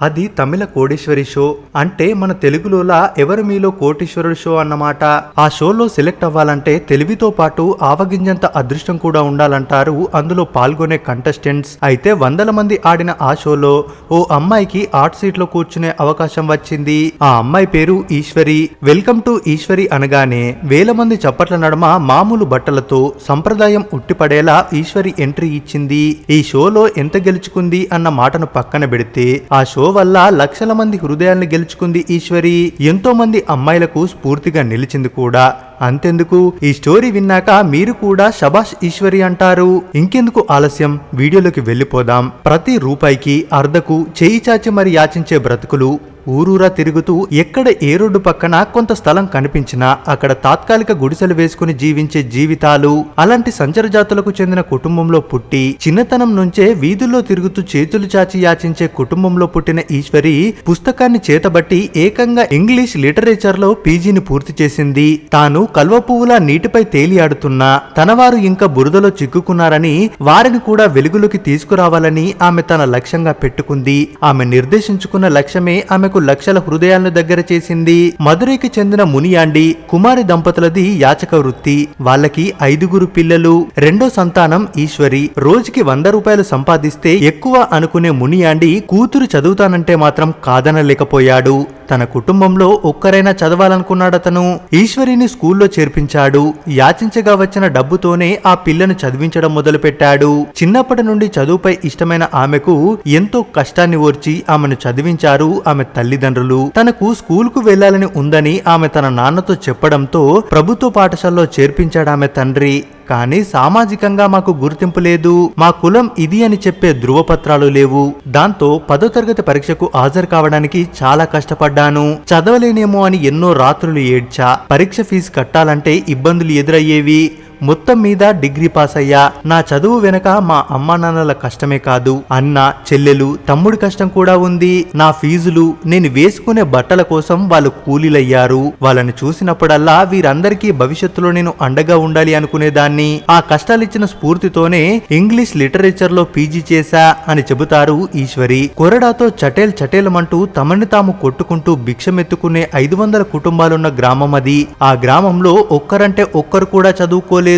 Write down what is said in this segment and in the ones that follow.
అది తమిళ కోటేశ్వరి షో. అంటే మన తెలుగులోలా ఎవరు మీలో కోటేశ్వరుడు షో అన్నమాట? ఆ షోలో సెలెక్ట్ అవ్వాలంటే తెలివితో పాటు ఆవగింజంత అదృష్టం కూడా ఉండాలంటారు అందులో పాల్గొనే కంటెస్టెంట్స్. అయితే వందల మంది ఆడిన ఆ షోలో ఓ అమ్మాయికి ఆర్ట్ సీట్లో కూర్చునే అవకాశం వచ్చింది. ఆ అమ్మాయి పేరు ఈశ్వరి. వెల్కమ్ టు ఈశ్వరి అనగానే వేల మంది చప్పట్ల నడమ మామూలు బట్టలతో సంప్రదాయం ఉట్టిపడేలా ఈశ్వరి ఎంట్రీ ఇచ్చింది. ఈ షోలో ఎంత గెలుచుకుంది అన్న మాటను పక్కన పెడితే ఆ షో వల్ల లక్షల మంది హృదయాన్ని గెలుచుకుంది ఈశ్వరి. ఎంతో మంది అమ్మాయిలకు స్ఫూర్తిగా నిలిచింది కూడా. అంతెందుకు? ఈ స్టోరీ విన్నాక మీరు కూడా శభాష్ ఈశ్వరి అంటారు. ఇంకెందుకు ఆలస్యం? వీడియోలోకి వెళ్ళిపోదాం. ప్రతి రూపాయికి అర్ధకు చేయి చాచి మరి యాచించే బ్రతుకులు. ఊరూరా తిరుగుతూ ఎక్కడ ఏ రోడ్డు పక్కన కొంత స్థలం కనిపించినా అక్కడ తాత్కాలిక గుడిసెలు వేసుకుని జీవించే జీవితాలు. అలాంటి సంచర జాతులకు చెందిన కుటుంబంలో పుట్టి చిన్నతనం నుంచే వీధుల్లో తిరుగుతూ చేతులు చాచి యాచించే కుటుంబంలో పుట్టిన ఈశ్వరి పుస్తకాన్ని చేతబట్టి ఏకంగా ఇంగ్లీష్ లిటరేచర్లో పీజీని పూర్తి చేసింది. తాను కల్వ పువ్వులా నీటిపై తేలియాడుతున్నా తనవారు ఇంకా బురదలో చిక్కుకున్నారని వారిని కూడా వెలుగులోకి తీసుకురావాలని ఆమె తన లక్ష్యంగా పెట్టుకుంది. ఆమె నిర్దేశించుకున్న లక్ష్యమే ఆమెకు లక్షల హృదయాలను దగ్గర చేసింది. మధురైకి చెందిన మునియాండి కుమారి దంపతులది యాచక వృత్తి. వాళ్ళకి ఐదుగురు పిల్లలు రెండో సంతానం ఈశ్వరి. రోజుకి వంద రూపాయలు సంపాదిస్తే ఎక్కువ అనుకునే మునియాండి కూతురు చదువుతానంటే మాత్రం కాదనలేకపోయాడు. తన కుటుంబంలో ఒక్కరైనా చదవాలనుకున్నాడతను. ఈశ్వరిని స్కూల్లో చేర్పించాడు. యాచించగా వచ్చిన డబ్బుతోనే ఆ పిల్లను చదివించడం మొదలుపెట్టాడు. చిన్నప్పటి నుండి చదువుపై ఇష్టమైన ఆమెకు ఎంతో కష్టాన్ని ఓర్చి ఆమెను చదివించారు ఆమె తల్లిదండ్రులు. తనకు స్కూల్కు వెళ్ళాలని ఉందని ఆమె తన నాన్నతో చెప్పడంతో ప్రభుత్వ పాఠశాలలో చేర్పించాడు ఆమె తండ్రి. కానీ సామాజికంగా మాకు గుర్తింపు లేదు. మా కులం ఇది అని చెప్పే ధృవపత్రాలు లేవు. దాంతో పదో తరగతి పరీక్షకు హాజరు కావడానికి చాలా కష్టపడ్డాను. చదవలేనేమో అని ఎన్నో రాత్రులు ఏడ్చా. పరీక్ష ఫీజు కట్టాలంటే ఇబ్బందులు ఎదురయ్యేవి. మొత్తం మీద డిగ్రీ పాస్ అయ్యా. నా చదువు వెనక మా అమ్మా నాన్నల కష్టమే కాదు. అన్న చెల్లెలు తమ్ముడి కష్టం కూడా ఉంది. నా ఫీజులు నేను వేసుకునే బట్టల కోసం వాళ్ళు కూలీలయ్యారు. వాళ్ళని చూసినప్పుడల్లా వీరందరికీ భవిష్యత్తులో నేను అండగా ఉండాలి అనుకునేదాన్ని. ఆ కష్టాలిచ్చిన స్ఫూర్తితోనే ఇంగ్లీష్ లిటరేచర్లో పీజీ చేశా అని చెబుతారు ఈశ్వరి. కొరడాతో చటేల్ చటేలమంటూ తమని తాము కొట్టుకుంటూ భిక్షమెత్తుకునే ఐదు వందల కుటుంబాలున్న గ్రామం అది. ఆ గ్రామంలో ఒక్కరంటే ఒక్కరు కూడా చదువుకోలేదు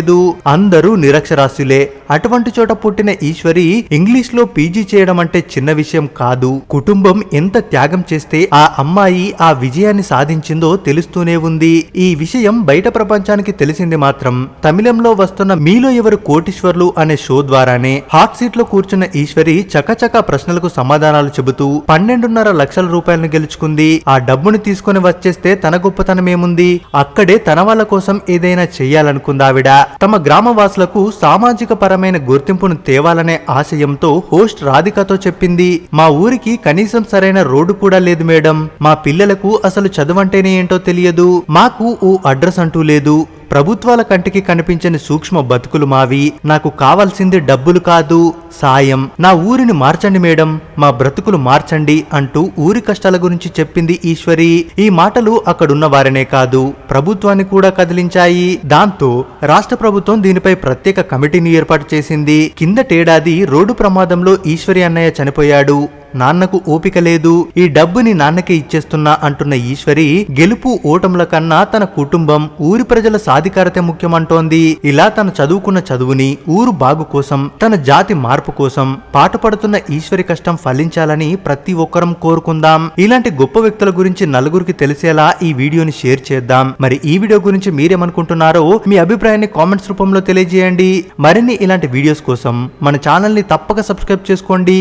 అందరూ నిరక్షరాస్యులే. అటువంటి చోట పుట్టిన ఈశ్వరి ఇంగ్లీష్లో పీజీ చేయడం అంటే చిన్న విషయం కాదు. కుటుంబం ఎంత త్యాగం చేస్తే ఆ అమ్మాయి ఆ విజయాన్ని సాధించిందో తెలుస్తూనే ఉంది. ఈ విషయం బయట ప్రపంచానికి తెలిసింది మాత్రం. తమిళంలో వస్తున్న మీలో ఎవరు కోటీశ్వర్లు అనే షో ద్వారానే. హాట్ సీట్లో కూర్చున్న ఈశ్వరి చకచక ప్రశ్నలకు సమాధానాలు చెబుతూ పన్నెండున్నర లక్షల రూపాయలను గెలుచుకుంది. ఆ డబ్బుని తీసుకుని వచ్చేస్తే తన గొప్పతనమేముంది? అక్కడే తన వాళ్ళ కోసం ఏదైనా చెయ్యాలనుకుందావిడ? తమ గ్రామవాసులకు సామాజిక పరమైన గుర్తింపును తేవాలనే ఆశయంతో హోస్ట్ రాధికతో చెప్పింది. మా ఊరికి కనీసం సరైన రోడ్డు కూడా లేదు మేడం. మా పిల్లలకు అసలు చదువంటేనే ఏంటో తెలియదు. మాకు ఓ అడ్రస్ అంటూ లేదు. ప్రభుత్వాల కంటికి కనిపించని సూక్ష్మ బతుకులు మావి. నాకు కావాల్సింది డబ్బులు కాదు సాయం. నా ఊరిని మార్చండి మేడం మా బ్రతుకులు మార్చండి అంటూ ఊరి కష్టాల గురించి చెప్పింది ఈశ్వరి. ఈ మాటలు అక్కడున్న వారినే కాదు ప్రభుత్వాన్ని కూడా కదిలించాయి. దాంతో రాష్ట్ర ప్రభుత్వం దీనిపై ప్రత్యేక కమిటీని ఏర్పాటు చేసింది. కిందటేడాది రోడ్డు ప్రమాదంలో ఈశ్వరి అన్నయ్య చనిపోయాడు. నాన్నకు ఓపిక లేదు ఈ డబ్బుని నాన్నకే ఇచ్చేస్తున్నా అంటున్న ఈశ్వరి గెలుపు ఓటముల కన్నా తన కుటుంబం ఊరి ప్రజల సాధికారత ముఖ్యమంటోంది ఇలా తన చదువుకున్న చదువుని ఊరు బాగు కోసం తన జాతి మార్పు కోసం పాటుపడుతున్న ఈశ్వరి కష్టం ఫలించాలని ప్రతి ఒక్కరం కోరుకుందాం. ఇలాంటి గొప్ప వ్యక్తుల గురించి నలుగురికి తెలిసేలా ఈ వీడియోని షేర్ చేద్దాం. మరి ఈ వీడియో గురించి మీరేమనుకుంటున్నారో మీ అభిప్రాయాన్ని కామెంట్స్ రూపంలో తెలియజేయండి. మరిన్ని ఇలాంటి వీడియోస్ కోసం మన ఛానల్ని తప్పక సబ్స్క్రైబ్ చేసుకోండి.